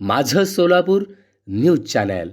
माझं Solapur news channel.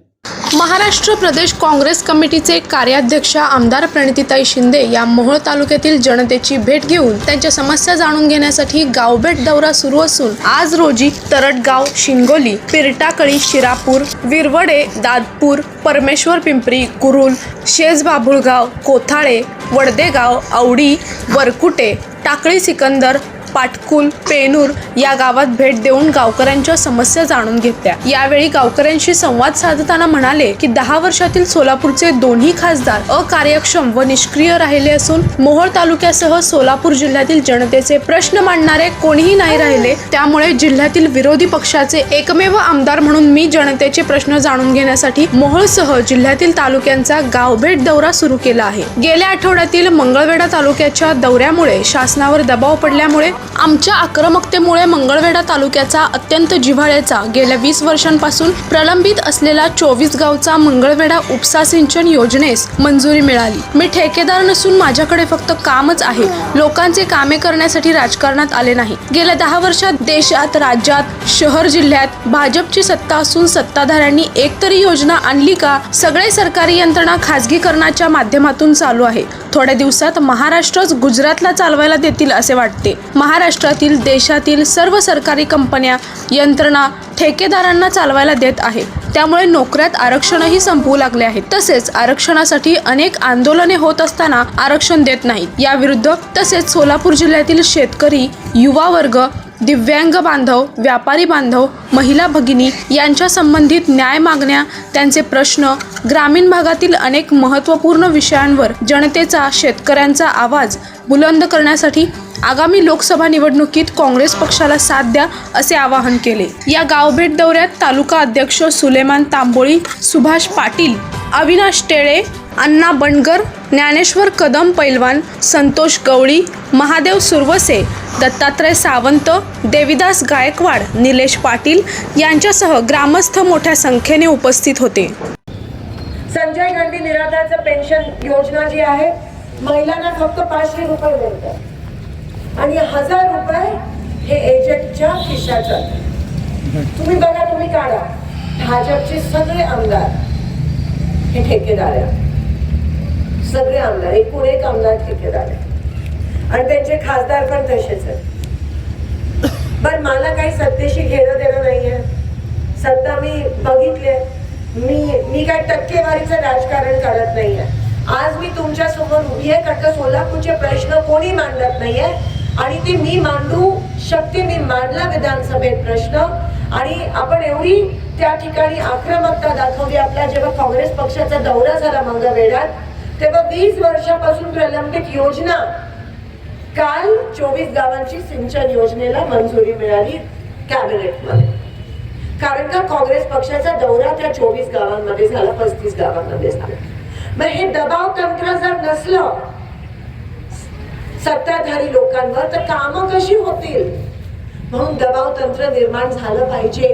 Maharashtra प्रदेश काँग्रेस कमिटीचे कार्याध्यक्ष आमदार प्रणितीताई शिंदे या मोहोळ तालुक्यातील जनतेची भेट घेऊन त्यांच्या समस्या जाणून घेण्यासाठी गावभेट दौरा सुरू असून आज रोजी तरटगाव शिंगोली पिरटाकळी शिरापूर विरवडे दादपूर परमेश्वर पिंपरी कुरुल शेजबाबुळगाव कोथाळे वडदेगाव आवडी वरकुटे टाकळी सिकंदर पाटकुल पेनूर या गावात भेट देऊन गावकऱ्यांच्या समस्या जाणून घेतल्या. यावेळी गावकऱ्यांशी संवाद साधताना म्हणाले की दहा वर्षातील सोलापूरचे दोन्ही खासदार अकार्यक्षम व निष्क्रिय राहिले असून मोहोळ तालुक्यासह सोलापूर जिल्ह्यातील जनतेचे प्रश्न मांडणारे कोणीही नाही राहिले. त्यामुळे जिल्ह्यातील विरोधी पक्षाचे एकमेव आमदार म्हणून मी जनतेचे प्रश्न जाणून घेण्यासाठी मोहोळसह जिल्ह्यातील तालुक्यांचा गावभेट दौरा सुरू केला आहे. गेल्या आठवड्यातील मंगळवेढा तालुक्याच्या दौऱ्यामुळे शासनावर दबाव पडल्यामुळे आमच्या आक्रमकतेमुळे मंगळवेढा तालुक्याचा अत्यंत जिव्हाळ्याचा गेल्या वीस वर्षांपासून प्रलंबित असलेला चोवीस गावचा मंगळवेढा उपसा सिंचन योजनेस मंजुरी मिळाली. मी ठेकेदार नसून माझ्याकडे फक्त कामच आहे. लोकांचे कामे करण्यासाठी राजकारणात आले नाही. गेल्या दहा वर्षात देशात राज्यात शहर जिल्ह्यात भाजपची सत्ता असून सत्ताधाऱ्यांनी एकतरी योजना आणली का सगळे सरकारी यंत्रणा खासगीकरणाच्या माध्यमातून चालू आहे. थोड्या दिवसात महाराष्ट्रच गुजरातला चालवायला देतील असे वाटते. महाराष्ट्रातील देशातील सर्व सरकारी कंपन्या यंत्रणा ठेकेदारांना चालवायला देत आहे त्यामुळे नोकऱ्यात आरक्षणही संपवू लागले आहेत. तसेच आरक्षणासाठी अनेक आंदोलने होत असताना आरक्षण देत नाहीत. याविरुद्ध तसेच सोलापूर जिल्ह्यातील शेतकरी युवा वर्ग दिव्यांग बांधव व्यापारी बांधव महिला भगिनी यांच्या संबंधित न्याय मागण्या त्यांचे प्रश्न ग्रामीण भागातील अनेक महत्त्वपूर्ण विषयांवर जनतेचा शेतकऱ्यांचा आवाज बुलंद करण्यासाठी आगामी लोकसभा निवडणुकीत काँग्रेस पक्षाला साथ द्या असे आवाहन केले. या गावभेट दौऱ्यात तालुका अध्यक्ष सुलेमान तांबोळी सुभाष पाटील अविनाश टेळे अण्णा बंडगर ज्ञानेश्वर कदम पैलवान संतोष गवळी महादेव सुरवसे दत्तात्रय सावंत देविदास गायकवाड निलेश पाटील यांच्यासह ग्रामस्थ मोठ्या संख्येने उपस्थित होते. संजय गांधी निराधारचं पेन्शन योजना जी आहे महिलांना फक्त पाचशे रुपये मिळतात. आणि हजार रुपये हे एजंटच्या खिशाचं तुम्ही बघा तुम्ही काढा. भाजपचे सगळे आमदार हे ठेकेदार आहेत. सगळे आमदार एकूण एक आमदार ठेकेदार आहे आणि त्यांचे खासदार पण तसेच आहेत. पण मला काही सत्तेशी घेणं देणं नाही आहे सत्ता मी बघितले मी मी काय टक्केवारीचं राजकारण करत आहे आज मी तुमच्यासमोर उभी आहे कारण सोलापूरचे प्रश्न कोणी मांडत नाहीये? आणि ते मी मांडू शकते मी मांडला विधानसभेत प्रश्न. आणि आपण एवढी त्या ठिकाणी आक्रमकता दाखवली आपला जेव्हा काँग्रेस पक्षाचा दौरा झाला मंगळवेढ्यात तेव्हा वीस वर्षापासून प्रलंबित योजना. काल चोवीस गावांची सिंचन योजनेला मंजुरी मिळाली कॅबिनेटमध्ये. कारण का काँग्रेस पक्षाचा दौरा त्या चोवीस गावांमध्ये झाला पस्तीस गावांमध्ये झाला. मग हे दबाव तंत्र जर नसलं सत्ताधारी लोकांवर तर कामं कशी होतील? म्हणून दबाव तंत्र निर्माण झालं पाहिजे.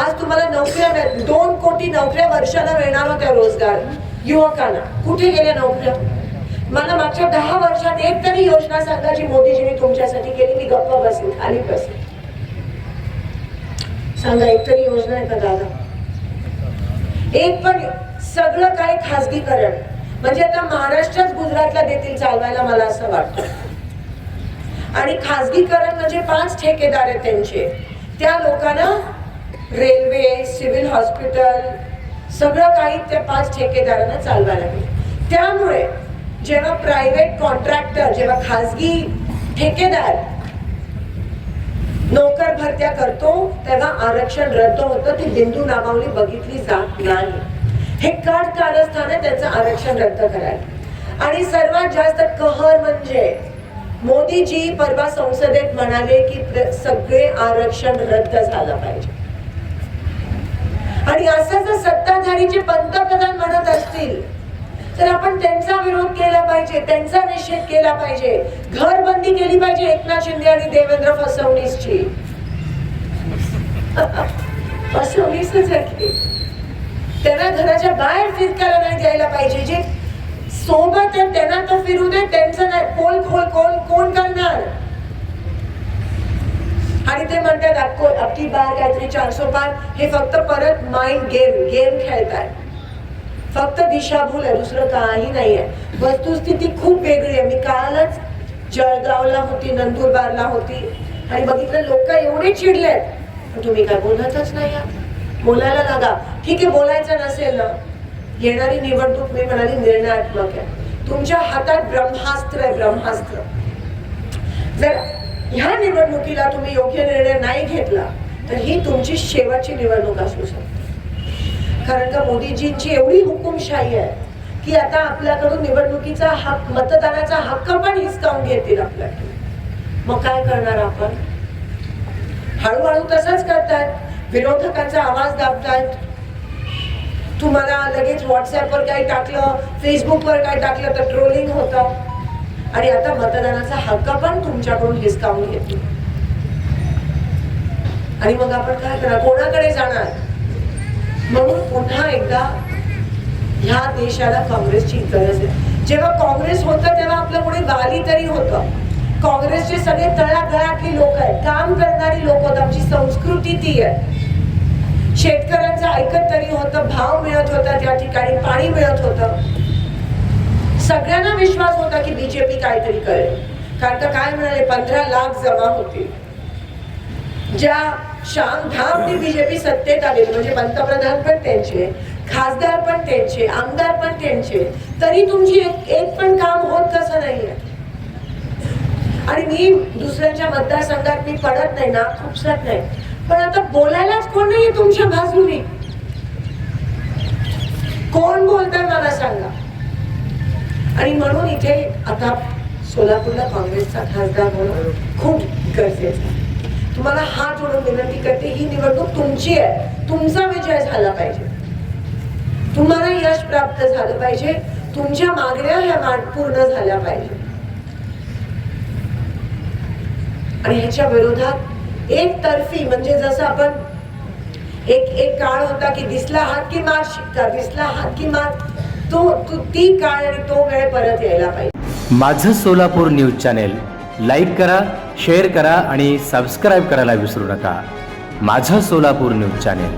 आज तुम्हाला नोकऱ्या दोन कोटी नोकऱ्या वर्षाला मिळणार होत्या रोजगार. युवकांना. कुठे गेल्या नोकऱ्या? मला मागच्या दहा वर्षात एक तरी योजना सांगा जी मोदीजींनी तुमच्यासाठी केली. मी गप्प बसेल खाली बसेल सांगा एक तरी योजना आहे का दादा? एक पण सगळं काही खासगीकरण म्हणजे आता महाराष्ट्रच गुजरातला देतील चालवायला मला असं वाटतं. आणि खासगीकरण म्हणजे पाच ठेकेदार आहेत त्यांचे. त्या लोकांना रेल्वे सिव्हिल हॉस्पिटल सगळं काही त्या पाच ठेकेदारांना चालवायला लागेल त्यामुळे जेव्हा प्रायव्हेट कॉन्ट्रॅक्टर जेव्हा खासगी ठेकेदार नोकर भरत्या करतो तेव्हा आरक्षण रद्द होतं ती बिंदू नामावली बघितली जात नाही. हे काट कारस्थान आहे त्याचं आरक्षण रद्द करायला. आणि सर्वात जास्त कहर म्हणजे मोदीजी परवा संसदेत म्हणाले की सगळे आरक्षण रद्द झालं पाहिजे. आणि असं जर सत्ताधारीचे पंतप्रधान म्हणत असतील तर आपण त्यांचा विरोध केला पाहिजे त्यांचा निषेध केला पाहिजे. घरबंदी केली पाहिजे एकनाथ शिंदे आणि देवेंद्र फसवणीसची फसवणीसच आहे त्यांना घराच्या बाहेर फिरकायला नाही द्यायला पाहिजे. जे सोबत आहे त्यांना तर फिरू दे त्यांचं नाही. पोल खोल कोण कोण करणार? आणि ते म्हणतात अक्को अक्की बार काहीतरी चारसो पार. हे फक्त परत माइंड गेम गेम खेळताय. फक्त दिशाभूल आहे दुसरं काही नाही आहे वस्तुस्थिती खूप वेगळी आहे. मी कालच जळगावला होती नंदुरबारला होती. आणि बघितलं लोक एवढे चिडलेत. आहेत तुम्ही काय बोलतच नाही आहात. बोलायला लागा. ठीक आहे बोलायचं नसेल ना येणारी निवडणूक मी म्हणाली निर्णयात्मक आहे. तुमच्या हातात ब्रह्मास्त्र आहे ब्रह्मास्त्र. जर ह्या निवडणुकीला तुम्ही योग्य निर्णय नाही घेतला तर ही तुमची शेवटची निवडणूक असू शकते. कारण का मोदीजींची एवढी हुकुमशाही आहे की आता आपल्याकडून निवडणुकीचा हक मतदानाचा हक्क पण हिसकावून घेतील आपल्याकडे मग काय करणार आपण? हळूहळू तसंच करतायत. विरोधकांचा आवाज दाबतात तुम्हाला लगेच व्हॉट्सअपवर काही टाकलं फेसबुकवर काय टाकलं तर ट्रोलिंग होतं. आणि आता मतदानाचा हक्क पण तुमच्याकडून हिसकावून घेतो आणि मग आपण काय करणार? कोणाकडे जाणार? म्हणून पुन्हा एकदा ह्या देशाला काँग्रेसची गरज आहे. जेव्हा काँग्रेस होतं तेव्हा आपलं कोणी गाली तरी होतं. काँग्रेसचे सगळे तळागळातली लोक आहेत. काम करणारी लोक होत आमची संस्कृती ती आहे. शेतकऱ्यांचं ऐकत तरी होतं भाव मिळत होता त्या ठिकाणी पाणी मिळत होतं. सगळ्यांना विश्वास होता की बीजेपी काहीतरी करेल. कारण का काय म्हणाले? पंधरा लाख जमा होतील. ज्या शाम धामनी बीजेपी सत्तेत आलेली म्हणजे पंतप्रधान पण त्यांचे खासदार पण त्यांचे आमदार पण त्यांचे तरी तुमची एक एक पण काम होत कसं नाहीये. आणि मी दुसऱ्यांच्या मतदारसंघात मी पडत नाही ना खुपसत नाही. पण आता बोलायलाच कोण नाही तुमच्या बाजूने? कोण बोलतंय मला सांगा. आणि म्हणून इथे आता सोलापूरला काँग्रेसचा खासदार म्हणून खूप गरजेचं आहे. तुम्हाला हात जोडून विनंती करते ही निवडणूक तुमची आहे. तुमचा विजय झाला पाहिजे. तुम्हाला यश प्राप्त झालं पाहिजे. तुमच्या मागण्या ह्या पूर्ण झाल्या पाहिजे. आणि ह्याच्या विरोधात एक तर्फी म्हणजे जसं आपण एक एक काळ होता की दिसला हात की मार शिकता दिसला हात की मार तो तू ती काळ आणि तो वेळ परत यायला पाहिजे. माझं सोलापूर न्यूज चॅनेल लाईक करा शेअर करा आणि सबस्क्राईब करायला विसरू नका. माझं सोलापूर न्यूज चॅनेल.